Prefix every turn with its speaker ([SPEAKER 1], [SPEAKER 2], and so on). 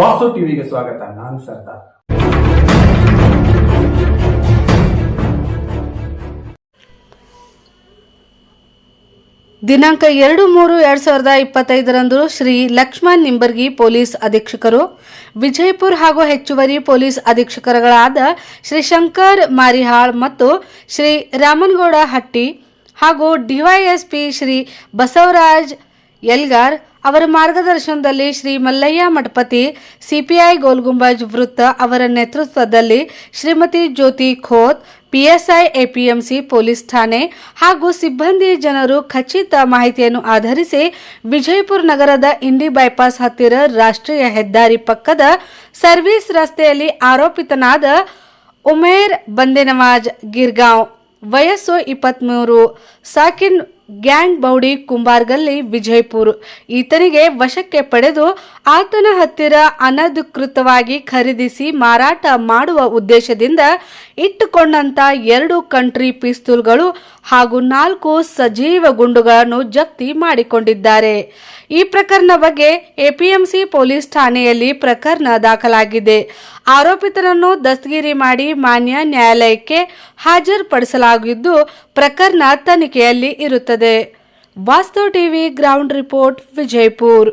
[SPEAKER 1] ವಾಸು ಟಿವಿಗೆ ಸ್ವಾಗತ, ನಾನು ಸರ್ದಾರ್.
[SPEAKER 2] ದಿನಾಂಕ ಎರಡು ಮೂರು ಎರಡ್ ಸಾವಿರದ ಇಪ್ಪತ್ತೈದರಂದು ಶ್ರೀ ಲಕ್ಷ್ಮಣ್ ನಿಂಬರ್ಗಿ ಪೊಲೀಸ್ ಅಧೀಕ್ಷಕರು, ವಿಜಯಪುರ ಹಾಗೂ ಹೆಚ್ಚುವರಿ ಪೊಲೀಸ್ ಅಧೀಕ್ಷಕರುಗಳಾದ ಶ್ರೀ ಶಂಕರ್ ಮಾರಿಹಾಳ್ ಮತ್ತು ಶ್ರೀ ರಾಮನಗೌಡ ಹಟ್ಟಿ ಹಾಗೂ ಡಿವೈಎಸ್ಪಿ ಶ್ರೀ ಬಸವರಾಜ್ ಎಲ್ಗಾರ್ ಅವರ ಮಾರ್ಗದರ್ಶನದಲ್ಲಿ ಶ್ರೀ ಮಲ್ಲಯ್ಯ ಮಠಪತಿ ಸಿಪಿಐ ಗೋಲ್ಗುಂಬಜ್ ವೃತ್ತ ಅವರ ನೇತೃತ್ವದಲ್ಲಿ Shrimati Jyoti Khot, PSI APMC police ಠಾಣೆ ಹಾಗೂ ಸಿಬ್ಬಂದಿ ಜನರು ಖಚಿತ ಮಾಹಿತಿಯನ್ನು ಆಧರಿಸಿ ವಿಜಯಪುರ ನಗರದ ಇಂಡಿ ಬೈಪಾಸ್ ಹತ್ತಿರ ರಾಷ್ಟ್ರೀಯ ಹೆದ್ದಾರಿ ಪಕ್ಕದ ಸರ್ವಿಸ್ ರಸ್ತೆಯಲ್ಲಿ ಆರೋಪಿತನಾದ ಉಮೇರ್ ಬಂದೆನವಾಜ್ ಗಿರ್ಗಾಂವ್, ವಯಸ್ಸು ಇಪ್ಪತ್ತ್ಮೂರು ಸಾಕಿನ್ ಗ್ಯಾಂಗ್ ಬೌಡಿ ಕುಂಬಾರ್ಗಲ್ಲಿ ವಿಜಯಪುರ್. ಈತನಿಗೆ ವಶಕ್ಕೆ ಪಡೆದು ಆತನ ಹತ್ತಿರ ಅನಧಿಕೃತವಾಗಿ ಖರೀದಿಸಿ ಮಾರಾಟ ಮಾಡುವ ಉದ್ದೇಶದಿಂದ ಇಟ್ಟುಕೊಂಡಂತ ಎರಡು ಕಂಟ್ರಿ ಪಿಸ್ತೂಲ್ಗಳು ಹಾಗೂ ನಾಲ್ಕು ಸಜೀವ ಗುಂಡುಗಳನ್ನು ಜಪ್ತಿ ಮಾಡಿಕೊಂಡಿದ್ದಾರೆ. ಈ ಪ್ರಕರಣ ಬಗ್ಗೆ ಎಪಿಎಂಸಿ ಪೊಲೀಸ್ ಠಾಣೆಯಲ್ಲಿ ಪ್ರಕರಣ ದಾಖಲಾಗಿದೆ. ಆರೋಪಿತರನ್ನು ದಸ್ತಗಿರಿ ಮಾಡಿ ಮಾನ್ಯ ನ್ಯಾಯಾಲಯಕ್ಕೆ ಹಾಜರುಪಡಿಸಲಾಗಿದ್ದು ಪ್ರಕರಣ ತನಿಖೆಯಲ್ಲಿ ಇರುತ್ತದೆ. ವಾಸ್ತವ ಟಿವಿ ಗ್ರೌಂಡ್ ರಿಪೋರ್ಟ್ ವಿಜಯಪುರ್